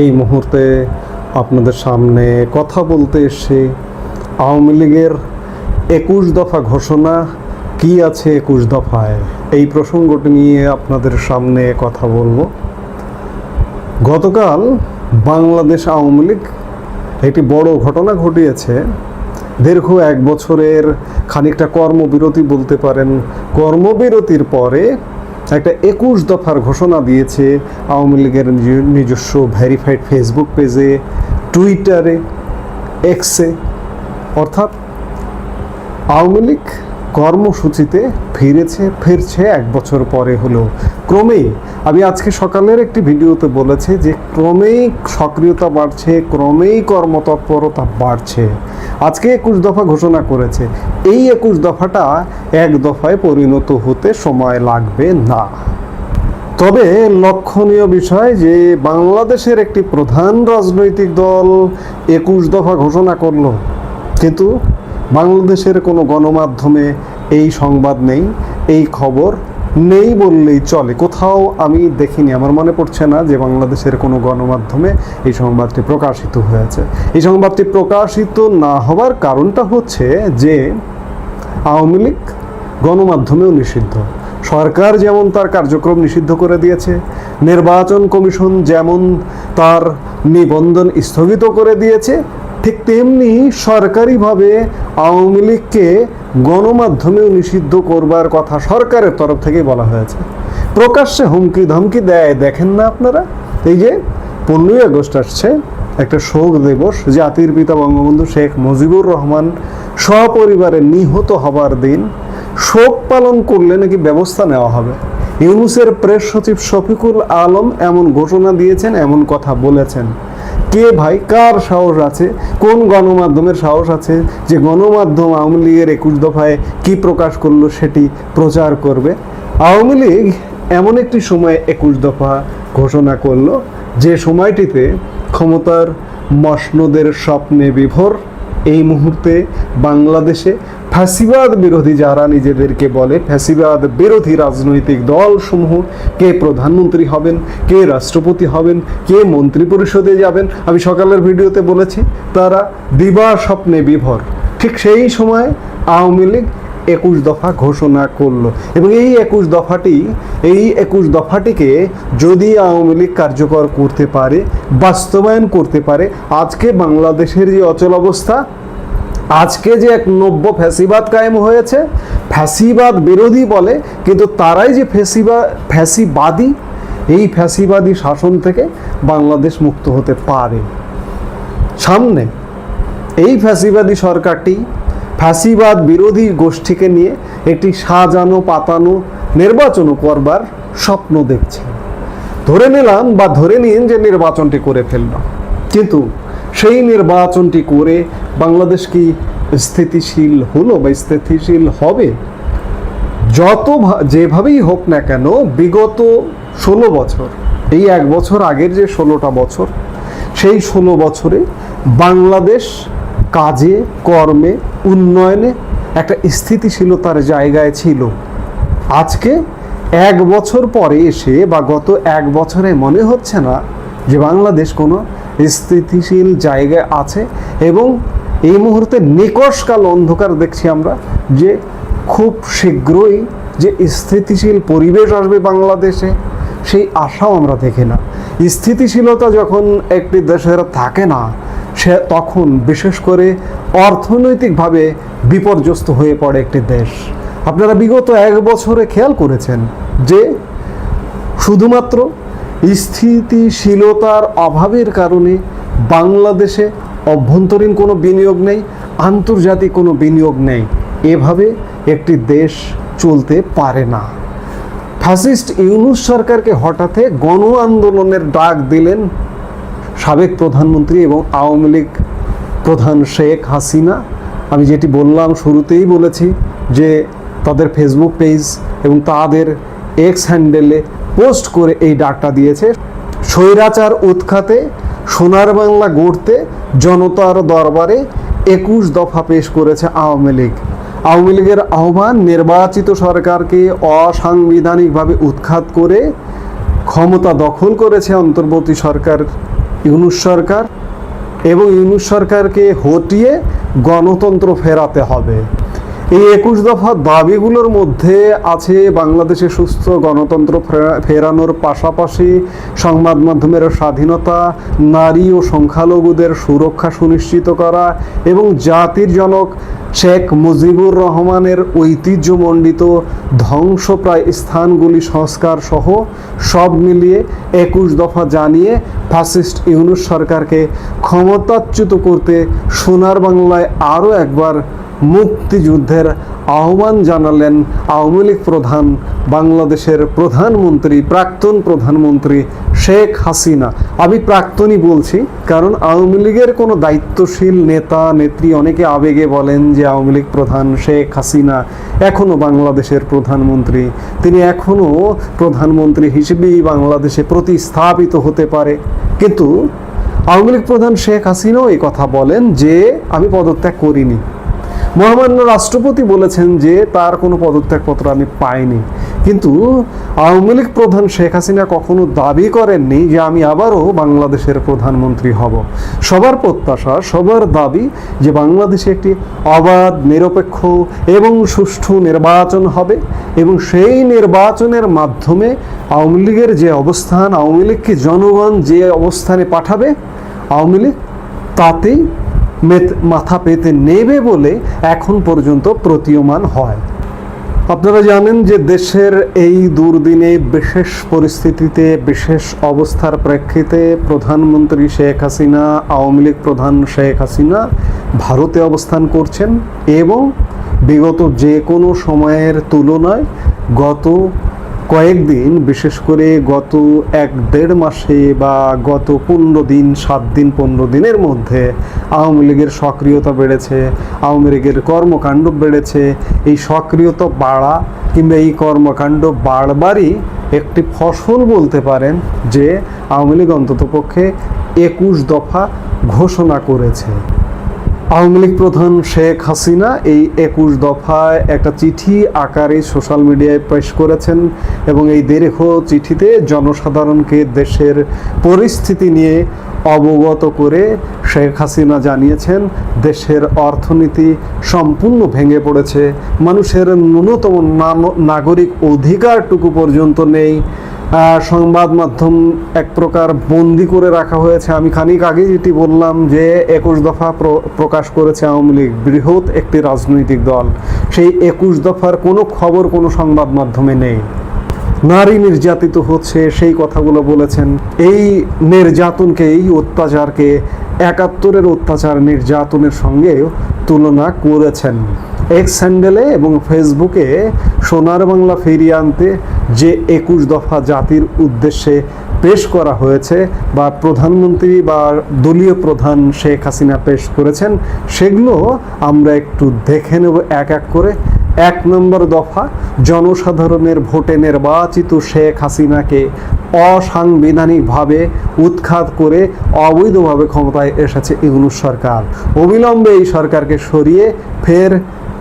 এই মুহূর্তে আপনাদের সামনে কথা বলতে এসে আওয়ামী লীগের একুশ দফা ঘোষণা, কি আছে একুশ দফায়? এই প্রসঙ্গটি নিয়ে আপনাদের সামনে কথা বলব। গতকাল বাংলাদেশ আওয়ামী লীগ একটি বড় ঘটনা ঘটিয়েছে। দীর্ঘ এক বছরের খানিকটা কর্মবিরতি বলতে পারেন, কর্মবিরতির পরে একটা একুশ দফার ঘোষণা দিয়েছে আওয়ামী লীগের নিজস্ব ভেরিফাইড ফেসবুক পেজে, টুইটারে, এক্সে। অর্থাৎ আওয়ামী লীগ কর্মসূচিতে ফিরেছে, ফিরছে এক বছর পরে হলো ক্রমেই, আমি আজকে সকালের একটি ভিডিওতে বলেছি যে ক্রমেই সক্রিয়তা বাড়ছে, ক্রমেই কর্মতৎপরতা বাড়ছে। আজকে একুশ দফা ঘোষণা করেছে। এই একুশ দফাটা এক দফায় পরিণত হতে সময় লাগবে না। তবে লক্ষণীয় বিষয় যে, বাংলাদেশের একটি প্রধান রাজনৈতিক দল একুশ দফা ঘোষণা করল। কিন্তু বাংলাদেশের কোনো গণমাধ্যমে এই সংবাদ নেই, এই খবর নেই বললেই চলে। কোথাও আমি দেখিনি, আমার মনে পড়ছে না যে বাংলাদেশের কোনো গণমাধ্যমে এই সংবাদটি প্রকাশিত হয়েছে। এই সংবাদটি প্রকাশিত না হওয়ার কারণটা হচ্ছে যে আওয়ামী লীগ গণমাধ্যমেও নিষিদ্ধ। সরকার যেমন তার কার্যক্রম নিষিদ্ধ করে দিয়েছে, নির্বাচন কমিশন যেমন তার নিবন্ধন স্থগিত করে দিয়েছে ঠিক তেমনি সরকারিভাবে আওয়ামী লীগকে গণমাধ্যমেও নিষিদ্ধ করবার কথা সরকারের তরফ থেকেই বলা হয়েছে। প্রকাশ্যে হুমকি ধমকি দেয়, দেখেন না আপনারা? এই যে পনেরোই আগস্ট আসছে, একটা শোক দিবস, জাতির পিতা বঙ্গবন্ধু শেখ মুজিবুর রহমান সপরিবারে নিহত হবার দিন। শোক পালন করলে নাকি ব্যবস্থা নেওয়া হবে। ইউনুসের প্রেস সচিব শফিকুল আলম এমন ঘোষণা দিয়েছেন, এমন কথা বলেছেন। কে ভাই, কার সাহস আছে? কোন গণমাধ্যমের সাহস আছে যে গণমাধ্যম আওয়ামী লীগের একুশ দফায় কি প্রকাশ করল সেটি প্রচার করবে? আওয়ামী লীগ এমন একটি সময় একুশ দফা ঘোষণা করল, যে সময়টিতে ক্ষমতার মসনদের স্বপ্নে বিভোর, এই মুহূর্তে বাংলাদেশে ফ্যাসিবাদ বিরোধী যারা নিজেদেরকে বলে ফ্যাসিবাদ বিরোধী রাজনৈতিক দলসমূহ, কে প্রধানমন্ত্রী হবেন, কে রাষ্ট্রপতি হবেন, কে মন্ত্রী পরিষদে যাবেন, আমি সকালের ভিডিওতে বলেছি, তারা দিবা স্বপ্নে বিভর। ঠিক সেই সময় আওয়ামী লীগ একুশ দফা ঘোষণা করল। এবং এই একুশ দফাটি, এই একুশ দফাটিকে যদি আওয়ামী লীগ কার্যকর করতে পারে, বাস্তবায়ন করতে পারে, আজকে বাংলাদেশের যে অচল অবস্থা আজকে যে এক নব্য ফ্যাসিবাদ কায়েম হয়েছে, ফ্যাসিবাদ বিরোধী বলে, কিন্তু তারাই যে ফ্যাসিবা, ফ্যাসিবাদী, এই ফ্যাসিবাদী শাসন থেকে বাংলাদেশ মুক্ত হতে পারে। সামনে, এই ফ্যাসিবাদী সরকারটি ফ্যাসিবাদ বিরোধী গোষ্ঠীকে নিয়ে একটি সাজানো, পাতানো, নির্বাচনও করবার স্বপ্ন দেখছে। ধরে নিলাম বা ধরে নিন যে নির্বাচনটি করে ফেললাম কিন্তু সেই নির্বাচনটি করে বাংলাদেশ কি স্থিতিশীল হলো বা স্থিতিশীল হবে? যত যেভাবেই হোক না কেন, বিগত ষোলো বছর, এই এক বছর আগের যে ষোলোটা বছর, সেই ষোলো বছরে বাংলাদেশ কাজে, কর্মে, উন্নয়নে একটা স্থিতিশীলতার জায়গায় ছিল। আজকে এক বছর পরে এসে বা গত এক বছরে মনে হচ্ছে না যে বাংলাদেশ কোনো স্থিতিশীল জায়গায় আছে এবং এই মুহূর্তে নিকশকাল অন্ধকার দেখছি আমরা যে খুব শীঘ্রই যে স্থিতিশীল পরিবেশ আসবে বাংলাদেশে, সেই আশাও আমরা দেখি না। স্থিতিশীলতা যখন একটি দেশের থাকে না, সে তখন বিশেষ করে অর্থনৈতিকভাবে বিপর্যস্ত হয়ে পড়ে একটি দেশ। আপনারা বিগত এক বছরে খেয়াল করেছেন যে শুধুমাত্র স্থিতিশীলতার অভাবের কারণে বাংলাদেশে অভ্যন্তরীণ কোনো বিনিয়োগ নেই, আন্তর্জাতিক কোনো বিনিয়োগ নেই। এভাবে একটি দেশ চলতে পারে না। ফ্যাসিস্ট ইউনুস সরকারকে হঠাৎ গণ আন্দোলনের ডাক দিলেন সাবেক প্রধানমন্ত্রী এবং আওয়ামী লীগ প্রধান শেখ হাসিনা। আমি যেটি বললাম, শুরুতেই বলেছি যে তাদের ফেসবুক পেজ এবং তাদের এক্স হ্যান্ডেলে পোস্ট করে এই ডাকটা দিয়েছে। স্বৈরাচার উৎখাতে সোনার বাংলা গড়তে জনতার দরবারে একুশ দফা পেশ করেছে আওয়ামী লীগ। আওয়ামী লীগের আহ্বান নির্বাচিত সরকারকে অসাংবিধানিকভাবে উৎখাত করে ক্ষমতা দখল করেছে অন্তর্বর্তী সরকার ইউনুস সরকার এবং ইউনুস সরকারকে হটিয়ে গণতন্ত্র ফেরাতে হবে। এই একুশ দফা দাবিগুলোর মধ্যে আছে বাংলাদেশে সুস্থ গণতন্ত্র ফেরা- ফেরানোর পাশাপাশি সংবাদ মাধ্যমের স্বাধীনতা, নারী ও সংখ্যালঘুদের সুরক্ষা সুনিশ্চিত করা এবং জাতির জনক শেখ মুজিবুর রহমানের ঐতিহ্যমণ্ডিত ধ্বংসপ্রায় স্থানগুলি সংস্কার সহ সব মিলিয়ে একুশ দফা জানিয়ে ফ্যাসিস্ট ইউনুস সরকারকে ক্ষমতাচ্যুত করতে সোনার বাংলায় আরও একবার মুক্তিযুদ্ধের আহ্বান জানালেন আওয়ামী লীগ প্রধান, বাংলাদেশের প্রধানমন্ত্রী, প্রাক্তন প্রধানমন্ত্রী শেখ হাসিনা। আমি প্রাক্তনই বলছি, কারণ আওয়ামী লীগের কোনো দায়িত্বশীল নেতা, নেত্রী অনেকে আবেগে বলেন যে আওয়ামী লীগ প্রধান শেখ হাসিনা এখনও বাংলাদেশের প্রধানমন্ত্রী। তিনি এখনও প্রধানমন্ত্রী হিসেবেই বাংলাদেশে প্রতিস্থাপিত হতে পারে। কিন্তু আওয়ামী লীগ প্রধান শেখ হাসিনাও এই কথা বলেন যে, আমি পদত্যাগ করিনি। মহামান্য রাষ্ট্রপতি বলেছেন যে তার কোনো পদত্যাগপত্র আমি পাইনি। কিন্তু আওয়ামী লীগ প্রধান শেখ হাসিনা কখনো দাবি করেননি যে আমি আবারও বাংলাদেশের প্রধানমন্ত্রী হব। সবার প্রত্যাশা, সবার দাবি যে বাংলাদেশে একটি অবাধ, নিরপেক্ষ এবং সুষ্ঠু নির্বাচন হবে এবং সেই নির্বাচনের মাধ্যমে আওয়ামী লীগের যে অবস্থান, আওয়ামী লীগকে জনগণ যে অবস্থানে পাঠাবে, আওয়ামী লীগ তাতেই মাথা পেতে নেবে বলে এখন পর্যন্ত প্রতীয়মান হয়। আপনারা জানেন যে দেশের এই দুর্দিনে বিশেষ পরিস্থিতিতে, বিশেষ অবস্থার প্রেক্ষিতে প্রধানমন্ত্রী শেখ হাসিনা, আওয়ামী লীগ প্রধান শেখ হাসিনা ভারতে অবস্থান করছেন এবং বিগত যে কোনো সময়ের তুলনায় গত কয়েকদিন, বিশেষ করে গত এক দেড় মাসে বা গত পনেরো দিন, সাত দিন, পনেরো দিনের মধ্যে আওয়ামী লীগের সক্রিয়তা বেড়েছে, আওয়ামী লীগের কর্মকাণ্ড বেড়েছে। এই সক্রিয়তা বাড়া কিংবা এই কর্মকাণ্ড বাড়বারই একটি ফসল বলতে পারেন যে আওয়ামী লীগ অন্ততপক্ষে একুশ দফা ঘোষণা করেছে। আওয়ামী লীগ প্রধান শেখ হাসিনা এই একুশ দফায় একটা চিঠি আকারে সোশ্যাল মিডিয়ায় পেশ করেছেন এবং এই দীর্ঘ চিঠিতে জনসাধারণকে দেশের পরিস্থিতি নিয়ে অবগত করে শেখ হাসিনা জানিয়েছেন, দেশের অর্থনীতি সম্পূর্ণ ভেঙে পড়েছে, মানুষের ন্যূনতম নাগরিক অধিকারটুকু পর্যন্ত নেই সংবাদ মাধ্যম এক প্রকার বন্দি করে রাখা হয়েছে। আমি খানিক আগে যেটি বললাম যে, একুশ দফা প্র- প্রকাশ করেছে আওয়ামী লীগ। বৃহৎ একটি রাজনৈতিক দল। সেই একুশ দফার কোনো খবর কোনো সংবাদ মাধ্যমে নেই। নারী নির্যাতিত হচ্ছে, সেই কথাগুলো বলেছেন। এই নির্যাতনকে, এই অত্যাচারকে একাত্তরের অত্যাচার নির্যাতনের সঙ্গে তুলনা করেছেন। এক্স স্যান্ডেলে এবং ফেসবুকে সোনার বাংলা ফিরিয়ে আনতে যে একুশ দফা জাতির উদ্দেশ্যে পেশ করা হয়েছে বা প্রধানমন্ত্রী বা দলীয় প্রধান শেখ হাসিনা পেশ করেছেন, সেগুলো আমরা একটু দেখে নেব এক এক করে। এক নম্বর দফা, জনসাধারণের ভোটে নির্বাচিত শেখ হাসিনাকে অসাংবিধানিকভাবে উৎখাত করে অবৈধভাবে ক্ষমতায় এসেছে ইউনুস সরকার। অবিলম্বে এই সরকারকে সরিয়ে ফের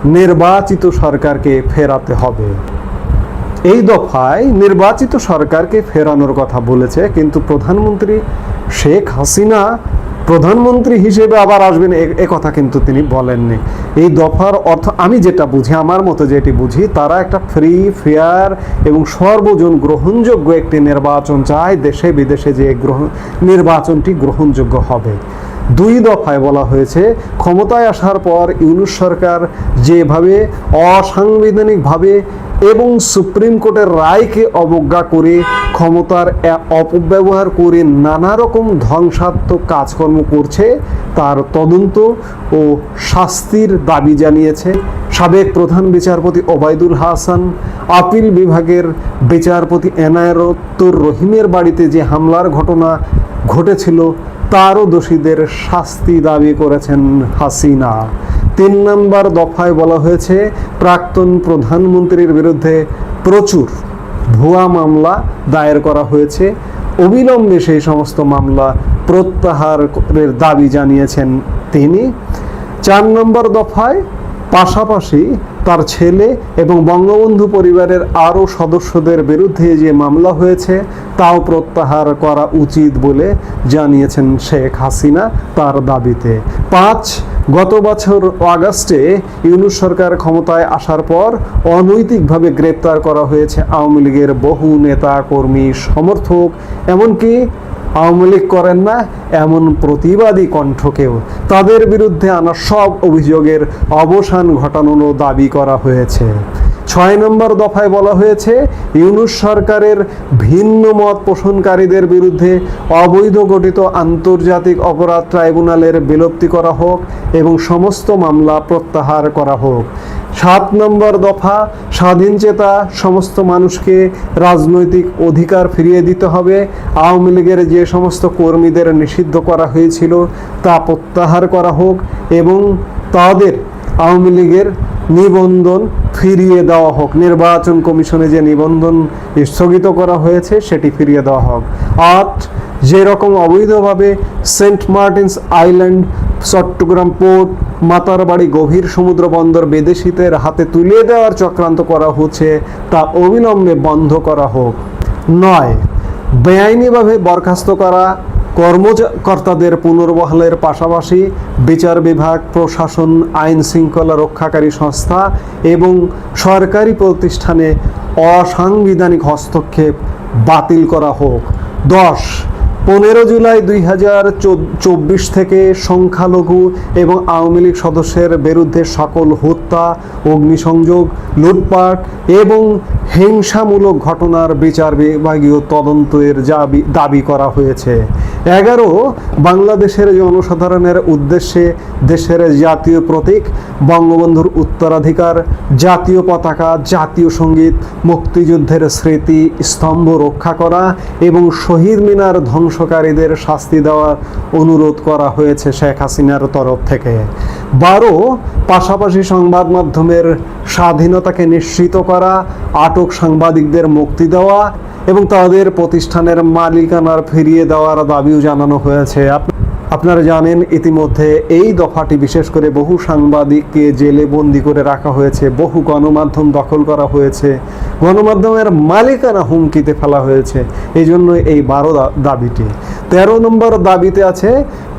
নির্বাচিত সরকারকে ফেরাতে হবে। এই দফায় নির্বাচিত সরকারকে ফেরানোর কথা বলেছে, কিন্তু প্রধানমন্ত্রী শেখ হাসিনা প্রধানমন্ত্রী হিসেবে আবার আসবেন, এ- কথা কিন্তু তিনি বলেননি। এই দফার অর্থ আমি যেটা বুঝি, আমার মতো যেটি বুঝি, তারা একটা ফ্রি, ফেয়ার এবং সর্বজন গ্রহণযোগ্য একটি নির্বাচন চায়, দেশে বিদেশে যে গ্রহণ নির্বাচনটি গ্রহণযোগ্য হবে। দুই দফায় বলা হয়েছে, ক্ষমতায় আসার পর ইউনুস সরকার যেভাবে অসাংবিধানিকভাবে এবং সুপ্রিম কোর্টের রায়কে অবজ্ঞা করে ক্ষমতার অপব্যবহার করে নানা রকম ধ্বংসাত্মক কাজকর্ম করছে, তার তদন্ত ও শাস্তির দাবি জানিয়েছে সাবেক প্রধান বিচারপতি ওবায়দুল হাসান। আপিল বিভাগের বিচারপতি এনায়রতুর রহিমের বাড়িতে যে হামলার ঘটনা ঘটেছিল, তারও দোষীদের শাস্তি দাবি করেছেন হাসিনা। তিন নম্বর দফায় বলা হয়েছে, প্রাক্তন প্রধানমন্ত্রীর বিরুদ্ধে প্রচুর ভুয়া মামলা দায়ের করা হয়েছে। অবিলম্বে সেই সমস্ত মামলা প্রত্যাহারের দাবি জানিয়েছেন তিনি। চার নম্বর দফায় পাশাপাশি তার ছেলে এবং বঙ্গবন্ধু পরিবারের আরও সদস্যদের বিরুদ্ধে যে মামলা হয়েছে, তাও প্রত্যাহার করা উচিত বলে জানিয়েছেন শেখ হাসিনা তার দাবিতে। পাঁচ গত বছর আগস্টে ইউনুস সরকার ক্ষমতায় আসার পর অনৈতিকভাবে গ্রেপ্তার করা হয়েছে আওয়ামী লীগের বহু নেতা, কর্মী, সমর্থক, এমনকি আওয়ামী লীগ করেন না, এমন প্রতিবাদী কণ্ঠকেও। তাদের বিরুদ্ধে আনা সব অভিযোগের অবসান ঘটানোরও দাবি করা হয়েছে। ছয় নম্বর দফায় বলা হয়েছে, ইউনুস সরকারের ভিন্ন মত পোষণকারীদের বিরুদ্ধে অবৈধ গঠিত আন্তর্জাতিক অপরাধ ট্রাইব্যুনালের বিলুপ্তি করা হোক এবং সমস্ত মামলা প্রত্যাহার করা হোক। সাত নম্বর দফা, স্বাধীন চেতা, সমস্ত মানুষকে রাজনৈতিক অধিকার ফিরিয়ে দিতে হবে। আওয়ামী লীগের যে সমস্ত কর্মীদের নিষিদ্ধ করা হয়েছিল, তা প্রত্যাহার করা হোক এবং তাদের আওয়ামী লীগের নিবন্ধন ফিরিয়ে দেওয়া হোক। নির্বাচন কমিশনে যে নিবন্ধন স্থগিত করা হয়েছে, সেটি ফিরিয়ে দেওয়া হোক। আট যেরকম অবৈধভাবে Saint Martin's Island, Chittagong port, Matarbari গভীর সমুদ্র বন্দর বিদেশিদের হাতে তুলে দেওয়ার চক্রান্ত করা হচ্ছে, তা অবিলম্বে বন্ধ করা হোক। নয়, বেআইনিভাবে বরখাস্ত করা কর্মকর্তাদের পুনর্বহালের পাশাপাশি বিচার বিভাগ, প্রশাসন, আইন শৃঙ্খলা রক্ষাকারী সংস্থা এবং সরকারি প্রতিষ্ঠানে অসাংবিধানিক হস্তক্ষেপ বাতিল করা হোক। দশ পনেরো জুলাই দুই হাজার চব্বিশ থেকে সংখ্যালঘু এবং আওয়ামী লীগ সদস্যের বিরুদ্ধে সকল হত্যা, অগ্নিসংযোগ, লুটপাট এবং হিংসামূলক ঘটনার বিচার বিভাগীয় তদন্তের দাবি করা হয়েছে। এগারো, বাংলাদেশের জনসাধারণের উদ্দেশ্যে দেশের জাতীয় প্রতীক, বঙ্গবন্ধুর উত্তরাধিকার, জাতীয় পতাকা, জাতীয় সংগীত, মুক্তিযুদ্ধের স্মৃতি, স্তম্ভ রক্ষা করা এবং শহীদ মিনার ধ্বংসকারীদের শাস্তি দেওয়ার অনুরোধ করা হয়েছে শেখ হাসিনার তরফ থেকে। বারো, পাশাপাশি সংবাদ মাধ্যমের স্বাধীনতাকে নিশ্চিত করা, আটক সাংবাদিকদের মুক্তি দেওয়া এবং তাদের প্রতিষ্ঠানের মালিকানার ফিরিয়ে দেওয়ার দাবিও জানানো হয়েছে। আপনারা জানেন, ইতিমধ্যে এই দফাটি বিশেষ করে বহু সাংবাদিককে জেলে বন্দি করে রাখা হয়েছে, বহু গণমাধ্যম দখল করা হয়েছে, গণমাধ্যমের মালিকানা হুমকিতে ফেলা হয়েছে। এই জন্য এই বারো দাবিটি। তেরো নম্বর দাবিতে আছে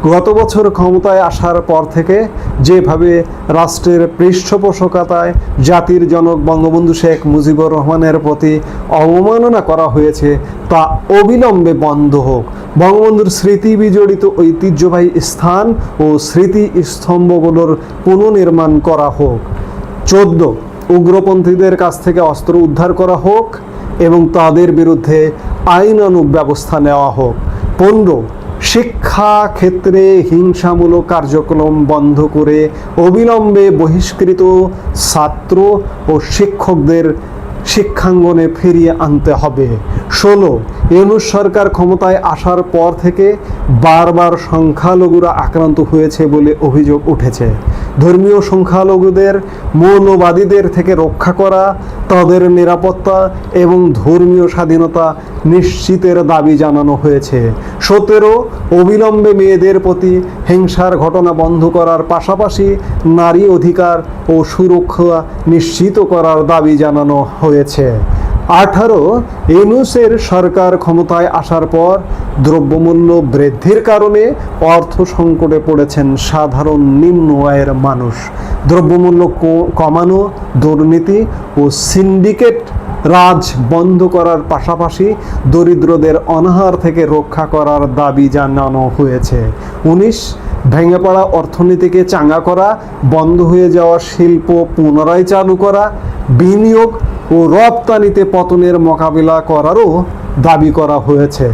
গত বছর ক্ষমতায় আসার পর থেকে যেভাবে রাষ্ট্রের পৃষ্ঠপোষকতায় জাতির জনক বঙ্গবন্ধু শেখ মুজিবুর রহমানের প্রতি অবমাননা করা হয়েছে, তা অবিলম্বে বন্ধ হোক। বঙ্গবন্ধুর স্মৃতি বিজড়িত ঐতিহ্যবাহী স্থান ও স্মৃতি স্তম্ভগুলোর পুনর্নির্মাণ করা হোক। চোদ্দ, উগ্রপন্থীদের কাছ থেকে অস্ত্র উদ্ধার করা হোক এবং তাদের বিরুদ্ধে আইনানুগ ব্যবস্থা নেওয়া হোক। পনেরো শিক্ষা ক্ষেত্রে হিংসামূলক কার্যক্রম বন্ধ করে অবিলম্বে বহিষ্কৃত ছাত্র ও শিক্ষকদের শিক্ষাঙ্গনে ফিরিয়ে আনতে হবে। ষোলো ইউনুস সরকার ক্ষমতায় আসার পর থেকে বারবার সংখ্যালঘুরা আক্রান্ত হয়েছে বলে অভিযোগ উঠেছে। ধর্মীয় সংখ্যালঘুদের, মৌলবাদীদের থেকে রক্ষা করা, তাদের নিরাপত্তা এবং ধর্মীয় স্বাধীনতা নিশ্চিতের দাবি জানানো হয়েছে। সতেরো অবিলম্বে মেয়েদের প্রতি হিংসার ঘটনা বন্ধ করার পাশাপাশি নারী অধিকার ও সুরক্ষা নিশ্চিত করার দাবি জানানো হয়েছে। আঠারো, ইউনুসের সরকার ক্ষমতায় আসার পর দ্রব্যমূল্য বৃদ্ধির কারণে অর্থ সংকটে পড়েছেন সাধারণ নিম্ন আয়ের মানুষ। দ্রব্যমূল্য কমানো, দুর্নীতি ও সিন্ডিকেট রাজ বন্ধ করার পাশাপাশি দরিদ্রদের অনাহার থেকে রক্ষা করার দাবি জানানো হয়েছে। উনিশ, ভেঙে পড়া অর্থনীতিকে চাঙ্গা করা, বন্ধ হয়ে যাওয়া শিল্প পুনরায় চালু করা, বিনিয়োগ ও রপ্তানিতে পতনের মোকাবিলা করারও দাবি করা হয়েছে।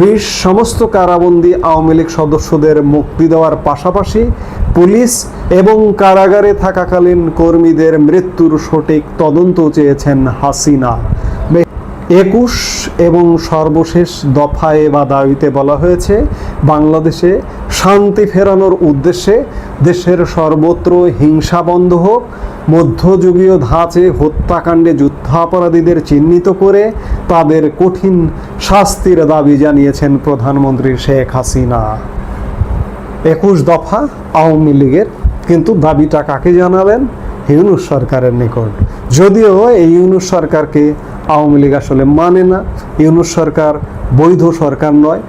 বিশ সমস্ত কারাবন্দি আওয়ামী লীগ সদস্যদের মুক্তি দেওয়ার পাশাপাশি পুলিশ এবং কারাগারে থাকাকালীন কর্মীদের মৃত্যুর সঠিক তদন্ত চেয়েছেন হাসিনা। একুশ এবং সর্বশেষ দফায় বা দাবিতে বলা হয়েছে, বাংলাদেশে শান্তি ফেরানোর উদ্দেশ্যে দেশের সর্বত্র হিংসা বন্ধ হোক, মধ্যযুগীয় ধাঁচে হত্যাকাণ্ডে যুদ্ধাপরাধীদের চিহ্নিত করে তাদের কঠিন শাস্তির দাবি জানিয়েছেন প্রধানমন্ত্রী শেখ হাসিনা। একুশ দফা আওয়ামী লীগের, কিন্তু দাবিটা কাকে জানালেন ইউনুস সরকারের নিকট। যদিও এই ইউনুস সরকারকে আওয়ামী লীগ আসলে মানে না। ইউনুস সরকার বৈধ সরকার নয়।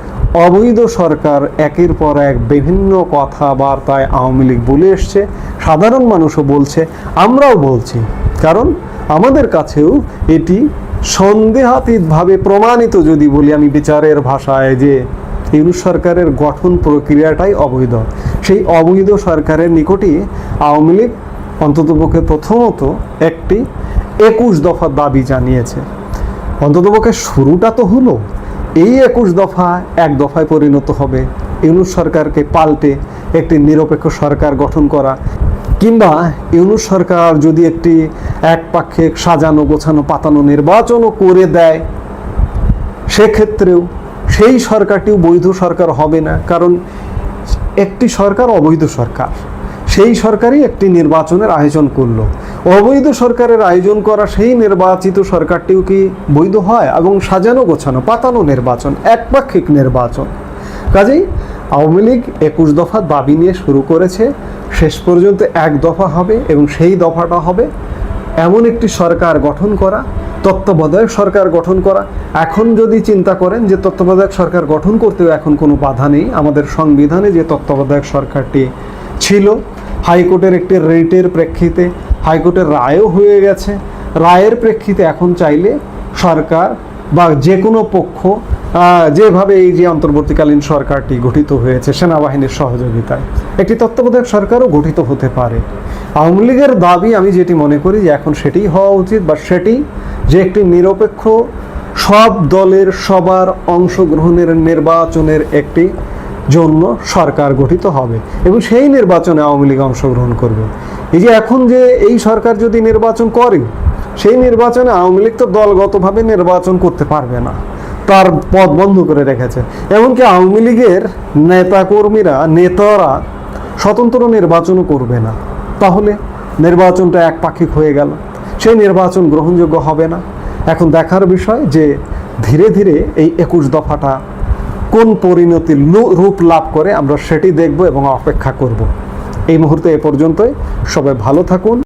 অবৈধ সরকার একের পর এক বিভিন্ন কথাবার্তায় আওয়ামী লীগ বলে এসছে। সাধারণ মানুষও বলছে, আমরাও বলছি। কারণ আমাদের কাছেও এটি সন্দেহাতীতভাবে প্রমাণিত যদি বলি আমি বিচারের ভাষায় যে ইউনুস সরকারের গঠন প্রক্রিয়াটাই অবৈধ। সেই অবৈধ সরকারের নিকটই আওয়ামী লীগ অন্ততপক্ষে প্রথমত একটি একুশ দফা দাবি জানিয়েছে। অন্ততপক্ষে শুরুটা তো হলো। এই একুশ দফা এক দফায় পরিণত হবে। ইউনুস সরকারকে পাল্টে একটি নিরপেক্ষ সরকার গঠন করা কিংবা ইউনুস সরকার যদি একটি একপাক্ষিক সাজানো, গোছানো, পাতানো নির্বাচনও করে দেয়, সেক্ষেত্রেও সেই সরকারটিও বৈধ সরকার হবে না। কারণ একটি সরকার অবৈধ সরকার। সেই সরকারই একটি নির্বাচনের আয়োজন করল। অবৈধ সরকারের আয়োজন করা সেই নির্বাচিত সরকারটিও কি বৈধ হয় এবং সাজানো গোছানো পাতানো নির্বাচন, একপাক্ষিক নির্বাচন? কাজেই আওয়ামী লীগ একুশ দফা দাবি নিয়ে শুরু করেছে, শেষ পর্যন্ত এক দফা হবে এবং সেই দফাটা হবে এমন একটি সরকার গঠন করা, তত্ত্বাবধায়ক সরকার গঠন করা। এখন যদি চিন্তা করেন যে তত্ত্বাবধায়ক সরকার গঠন করতেও এখন কোনো বাধা নেই, আমাদের সংবিধানে যে তত্ত্বাবধায়ক সরকারটি ছিল হাইকোর্টের একটি রেটের প্রেক্ষিতে হাইকোর্টের রায়ও হয়ে গেছে। রায়ের প্রেক্ষিতে এখন চাইলে সরকার বা যে কোনো পক্ষ যেভাবে এই যে অন্তর্বর্তীকালীন সরকারটি গঠিত হয়েছে সেনাবাহিনীর সহযোগিতায়, একটি তত্ত্বাবধায়ক সরকারও গঠিত হতে পারে। আওয়ামী লীগের দাবি আমি যেটি মনে করি যে এখন সেটি হওয়া উচিত বা সেটি যে একটি নিরপেক্ষ সব দলের সবার অংশগ্রহণের নির্বাচনের একটি জন্য সরকার গঠিত হবে এবং সেই নির্বাচনে আওয়ামী লীগ অংশগ্রহণ করবে। এই যে এখন যে এই সরকার যদি নির্বাচন করে, সেই নির্বাচনে আওয়ামী লীগ তো দলগতভাবে নির্বাচন করতে পারবে না, তার পথ বন্ধ করে রেখেছে। এমনকি আওয়ামী লীগের নেতাকর্মীরা, নেতারা স্বতন্ত্র নির্বাচনও করবে না। তাহলে নির্বাচনটা একপাক্ষিক হয়ে গেল। সেই নির্বাচন গ্রহণযোগ্য হবে না। এখন দেখার বিষয় যে ধীরে ধীরে এই একুশ দফাটা কোন পরিণতি রূপ লাভ করে আমরা সেটি দেখব এবং অপেক্ষা করব। এই মুহূর্তে এ পর্যন্তই। সবাই ভালো থাকুন।